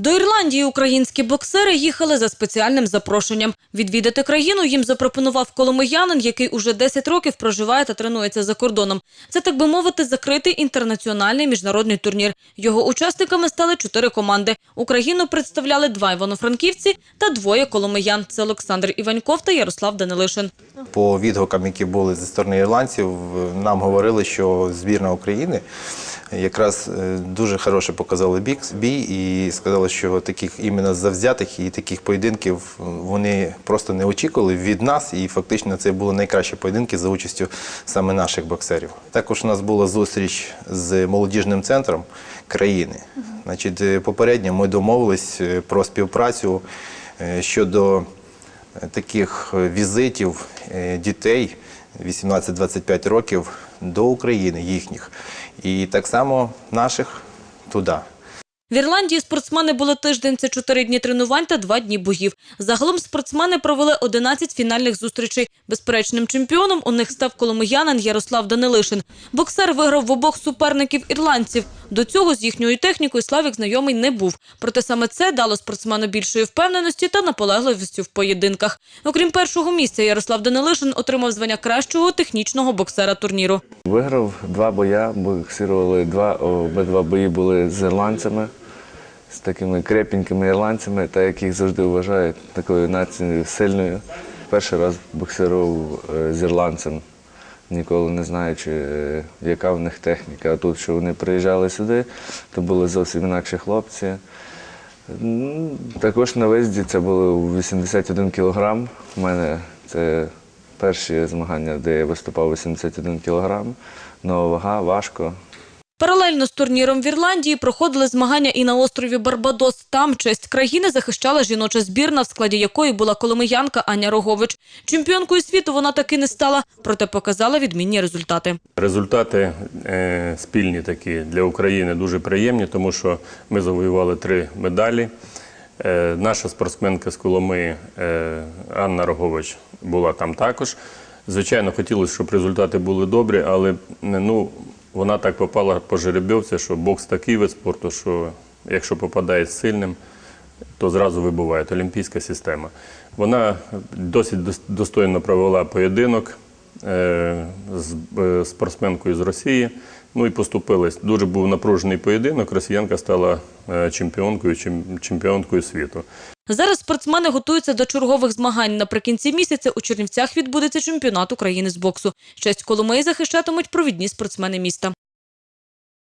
До Ірландії українські боксери їхали за спеціальним запрошенням. Відвідати країну їм запропонував коломиянин, який уже 10 років проживає та тренується за кордоном. Це, так би мовити, закритий інтернаціональний міжнародний турнір. Його учасниками стали чотири команди. Україну представляли два івано-франківці та двоє коломиян. Це Олександр Іваньков та Ярослав Данилишин. По відгукам, які були зі сторони ірландців, нам говорили, що збірна України якраз е, дуже хороше показали бік- бій і сказали, що таких іменно завзятих і таких поєдинків вони просто не очікували від нас, і фактично це були найкращі поєдинки за участю саме наших боксерів. Також у нас була зустріч з молодіжним центром країни. Значить, е, попередньо ми домовились е, про співпрацю е, щодо е, таких е, візитів е, дітей 18-25 років до України їхніх. І так само наших туди. В Ірландії спортсмени були тиждень, це чотири дні тренувань та два дні боїв. Загалом спортсмени провели 11 фінальних зустрічей. Безперечним чемпіоном у них став коломиянин Ярослав Данилишин. Боксер виграв в обох суперників ірландців. До цього з їхньою технікою Славік знайомий не був. Проте саме це дало спортсмену більшої впевненості та наполегливості в поєдинках. Окрім першого місця, Ярослав Данилишин отримав звання кращого технічного боксера турніру. Виграв два боя, боксирували два, обидва бої були з ірландцями, з такими крепенькими ірландцями, та яких завжди вважають такою нацією сильною. Перший раз боксирував е, з ірландцем, ніколи не знаючи, е, яка в них техніка. А тут, що вони приїжджали сюди, то були зовсім інакші хлопці. Також на виїзді це було 81 кілограм. У мене це перші змагання, де я виступав 81 кілограм. Нова вага, важко. Паралельно з турніром в Ірландії проходили змагання і на острові Барбадос. Там честь країни захищала жіноча збірна, в складі якої була коломиянка Аня Рогович. Чемпіонкою світу вона таки не стала, проте показала відмінні результати. Результати е, спільні такі для України дуже приємні, тому що ми завоювали три медалі. Е, наша спортсменка з Коломи е, Анна Рогович була там також. Звичайно, хотілося, щоб результати були добрі, але ну, вона так попала по жеребьовці, що бокс такий вид спорту, що якщо попадає з сильним, то зразу вибуває олімпійська система. Вона досить достойно провела поєдинок з е, спортсменкою з Росії. Ну і поступились. Дуже був напружений поєдинок. Росіянка стала е, чемпіонкою, чемпіонкою світу. Зараз спортсмени готуються до чергових змагань. Наприкінці місяця у Чернівцях відбудеться чемпіонат України з боксу. Честь Коломиї захищатимуть провідні спортсмени міста.